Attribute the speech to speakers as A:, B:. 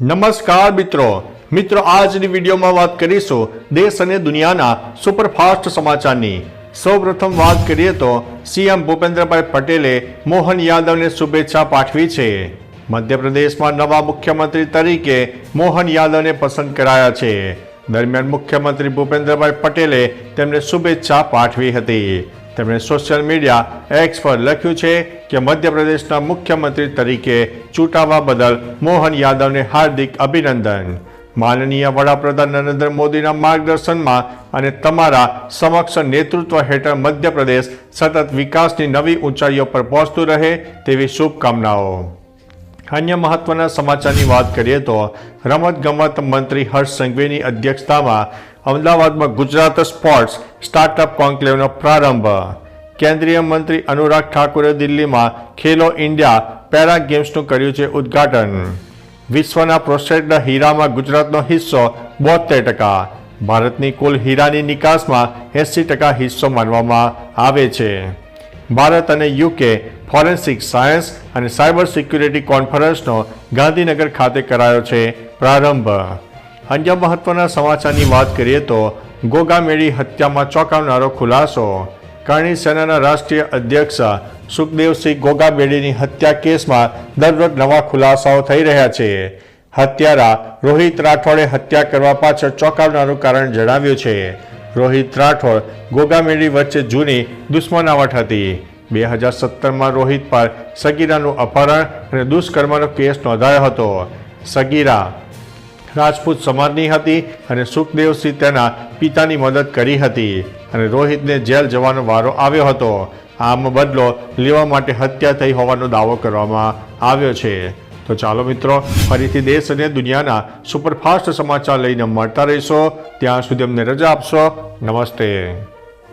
A: નમસ્કાર મિત્રો. મિત્રો, આજની વિડીયોમાં વાત કરીશું દેશ અને દુનિયાના સુપરફાસ્ટ સમાચારની. સૌપ્રથમ વાત કરીએ તો સીએમ ભૂપેન્દ્રભાઈ પટેલે મોહન યાદવને શુભેચ્છા પાઠવી છે. મધ્યપ્રદેશમાં નવા મુખ્યમંત્રી તરીકે મોહન યાદવને પસંદ કરાયા છે. દરમિયાન મુખ્યમંત્રી ભૂપેન્દ્રભાઈ પટેલે તેમને શુભેચ્છા પાઠવી હતી. તેમણે સોશિયલ મીડિયા એક્સ પર લખ્યું છે કે મધ્યપ્રદેશના મુખ્યમંત્રી તરીકે ચૂંટાવા બદલ મોહન યાદવને હાર્દિક અભિનંદન. માનનીય વડાપ્રધાન નરેન્દ્ર મોદીના માર્ગદર્શનમાં અને તમારા સમક્ષ નેતૃત્વ હેઠળ મધ્યપ્રદેશ સતત વિકાસની નવી ઊંચાઈઓ પર પહોંચતું રહે તેવી શુભકામનાઓ. અન્ય મહત્વના સમાચારની વાત કરીએ તો રમતગમત મંત્રી હર્ષ સંઘવીની અધ્યક્ષતામાં અમદાવાદમાં ગુજરાત સ્પોર્ટ્સ સ્ટાર્ટઅપ કોન્ક્લેવનો પ્રારંભ. કેન્દ્રીય મંત્રી અનુરાગ ઠાકુરે દિલ્હીમાં ખેલો ઇન્ડિયા પેરા ગેમ્સનું કર્યું છે ઉદ્ઘાટન. વિશ્વના પ્રોસેસ્ડ હીરામાં ગુજરાતનો હિસ્સો બોતેર ટકા. ભારતની કુલ હીરાની નિકાસમાં એંસી ટકા હિસ્સો માનવામાં આવે છે. ભારત અને યુકે ફોરેન્સિક સાયન્સ અને સાયબર સિક્યુરિટી કોન્ફરન્સનો ગાંધીનગર ખાતે કરાયો છે પ્રારંભ. અન્ય મહત્વના સમાચારની વાત કરીએ તો ગોગામેળી હત્યામાં ચોંકાવનારો ખુલાસો. કરણી સેનાના રાષ્ટ્રીય અધ્યક્ષ સુખદેવસિંહ ગોગામેળીની હત્યા કેસમાં દરરોજ નવા ખુલાસાઓ થઈ રહ્યા છે. હત્યારા રોહિત રાઠોડે હત્યા કરવા પાછળ ચોંકાવનારું કારણ જણાવ્યું છે. રોહિત રાઠોડ ગોગામેળી વચ્ચે જૂની દુશ્મનાવટ હતી. બે હજાર સત્તરમાં રોહિત પર સગીરાનું અપહરણ અને દુષ્કર્મનો કેસ નોંધાયો હતો. સગીરા રાજપૂત સમાજની હતી અને સુખદેવસિંહ તેના પિતાની મદદ કરી હતી. અને રોહિતને જેલ જવાનો વારો આવ્યો હતો. આમ બદલો લેવા માટે હત્યા થઈ હોવાનો દાવો કરવામાં આવ્યો છે. તો ચાલો મિત્રો, ફરીથી દેશ અને દુનિયાના સુપરફાસ્ટ સમાચાર લઈને મળતા રહીશો. ત્યાં સુધી અમને રજા આપશો. નમસ્તે.